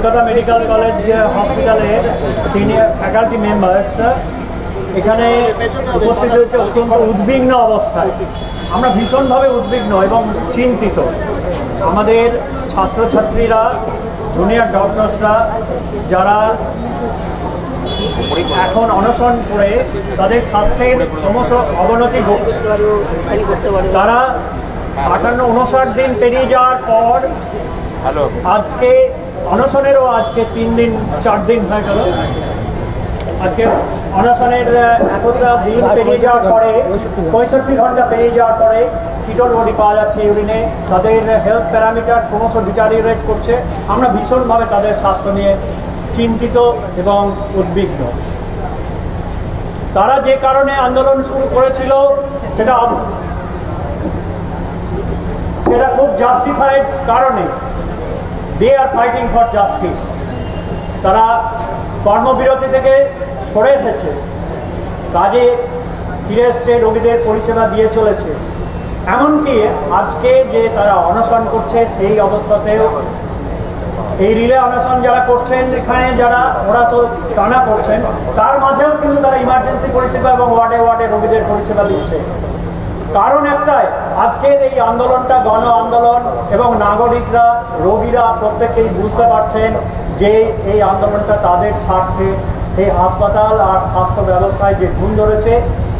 Kolkata medical college হসপিটালে senior faculty members এখানে উপস্থিত হয়েছে অত্যন্ত উদ্বিগ্ন অবস্থায়। আমরা ভীষণভাবে উদ্বিগ্ন এবং চিন্তিত। আমাদের ছাত্রছাত্রীরা জুনিয়র ডক্টরসরা যারা এখন অনশন করে তাদের স্বাস্থ্যের ক্রমশ অবনতি ঘটছে। তারা আটান্ন উনষাট দিন পেরিয়ে যাওয়ার পর আজকে অনশনেরও আজকে তিন দিন, চার দিন হয়ে গেল। আজকে অনশনের এতটা দিন পেরিয়ে যাওয়ার পরে, পঁয়ষট্টি ঘণ্টা পেরিয়ে যাওয়ার পরে কিটোর বডি পাওয়া যাচ্ছে ইউরিনে। তাদের হেলথ প্যারামিটার ক্রমশ ডিটারিয়েট করছে। আমরা ভীষণভাবে তাদের স্বাস্থ্য নিয়ে চিন্তিত এবং উদ্বিগ্ন। তারা যে কারণে আন্দোলন শুরু করেছিল, সেটা সেটা খুব জাস্টিফাইড কারণে। They are fighting for justice তারা কর্মবিরতি থেকে সরে এসেছে। কাজে ফিরে এসছে, রোগীদের পরিষেবা দিয়ে চলেছে। এমনকি আজকে যে তারা অনশন করছে, সেই অবস্থাতেও এই রিলে অনশন যারা করছেন, এখানে যারা, ওরা তো টানা করছেন, তার মাঝেও কিন্তু তারা ইমার্জেন্সি পরিষেবা এবং ওয়ার্ডে ওয়ার্ডে রোগীদের পরিষেবা দিচ্ছে। কারণ একটাই, আজকের এই আন্দোলনটা গণ আন্দোলন এবং নাগরিকরা, রোগীরা প্রত্যেকেই বুঝতে পারছেন যে এই আন্দোলনটা তাদের স্বার্থে এই হাসপাতাল আর স্বাস্থ্য ব্যবস্থায় যে ঘুম ধরেছে,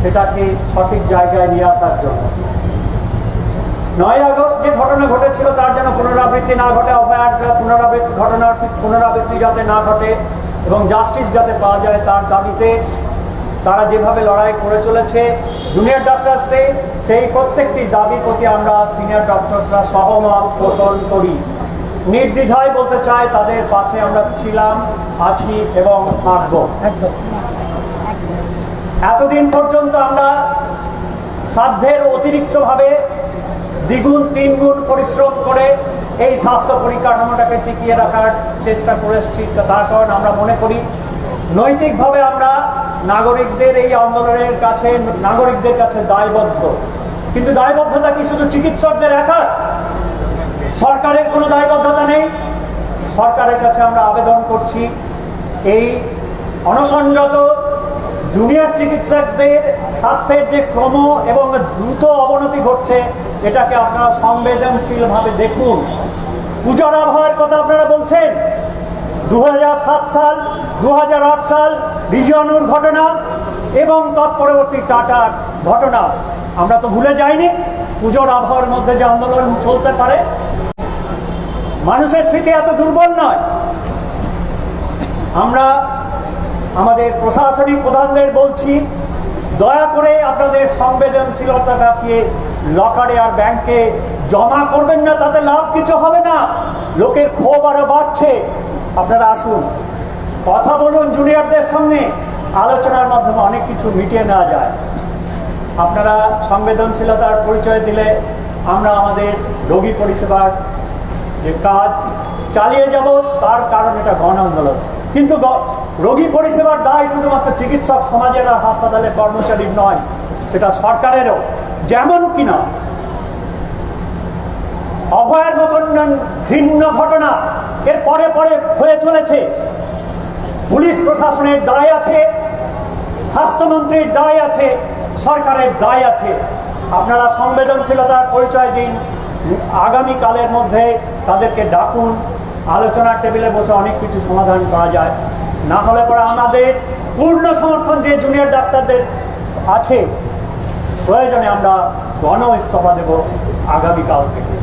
সেটাকে সঠিক জায়গায় নিয়ে আসার জন্য। নয় আগস্ট যে ঘটনা ঘটেছিল, তার যেন পুনরাবৃত্তি না ঘটে অভয়ার পুনরাবৃত্তি ঘটনার পুনরাবৃত্তি যাতে না ঘটে এবং জাস্টিস যাতে পাওয়া যায় তার দাবিতে, তারা যেভাবে লড়াই করে চলেছে জুনিয়র ডাক্তারদের সেই প্রত্যেকটি দাবির প্রতি আমরা সিনিয়র ডক্টরসরা সহমত পোষণ করি। নির্দ্বিধায় বলতে চাই তাদের পাশে আমরা ছিলাম আছি এবং থাকব। এতদিন পর্যন্ত আমরা সাধ্যের অতিরিক্তভাবে দ্বিগুণ তিনগুণ পরিশ্রম করে এই স্বাস্থ্য পরিকাঠামোটাকে টিকিয়ে রাখার চেষ্টা করে এসেছি। তার কারণ আমরা মনে করি নৈতিকভাবে আমরা নাগরিকদের এই আন্দোলনের কাছে নাগরিকদের কাছে দায়বদ্ধ। কিন্তু দায়বদ্ধতা কি শুধু চিকিৎসকদের একা? সরকারের কোনো দায়বদ্ধতা নেই। সরকারের কাছে আমরা আবেদন করছি, এই অনসংযত জুনিয়র চিকিৎসকদের স্বাস্থ্যের যে ক্রম এবং দ্রুত অবনতি ঘটছে, এটাকে আপনারা সংবেদনশীলভাবে দেখুন। পূজার আবহাওয়ার কথা আপনারা বলছেন। দু হাজার সাত সাল দু হাজার আট সাল রিজিয়নুর ঘটনা। এবং তৎপরবর্তী টাটার ঘটনা। আমরা তো ভুলে যাইনি, পুজোর আবহাওয়ার মধ্যে যে আন্দোলন চলতে পারে। মানুষের স্মৃতি এত দুর্বল নয়। আমরা আমাদের প্রশাসনিক প্রধানদের বলছি, দয়া করে আপনাদের সংবেদনশীলতা রাখিয়ে লকারে আর ব্যাংকে জমা করবেন না, তাতে লাভ কিছু হবে না। লোকের ক্ষোভ আরও বাড়ছে। আপনারা আসুন। কথা বলুন জুনিয়রদের সঙ্গে। আলোচনার মাধ্যমে অনেক কিছু মিটিয়ে নেওয়া যায়। আপনারা সংবেদনশীলতার পরিচয় দিলে আমরা আমাদের রোগী পরিষেবার যে কাজ চালিয়ে যাব, তার কারণ এটা গণ আন্দোলন। কিন্তু রোগী পরিষেবার দায় শুধুমাত্র চিকিৎসক সমাজের আর হাসপাতালের কর্মচারীর নয়, সেটা সরকারেরও। যেমন কিনা অভয়ের মতন ভিন্ন ঘটনা, এর পরে পরে হয়ে চলেছে। পুলিশ প্রশাসনের দায় আছে স্বাস্থ্যমন্ত্রীর দায় আছে, সরকারের দায় আছে। আপনারা সংবেদনশীলতার পরিচয় দিন। আগামীকালের মধ্যে তাদেরকে ডাকুন। আলোচনার টেবিলে বসে অনেক কিছু সমাধান করা যায়। না হলে পরে আমাদের পূর্ণ সমর্থন যে জুনিয়র ডাক্তারদের আছে। প্রয়োজনে আমরা গণ ইস্তফা দেব আগামীকাল থেকে।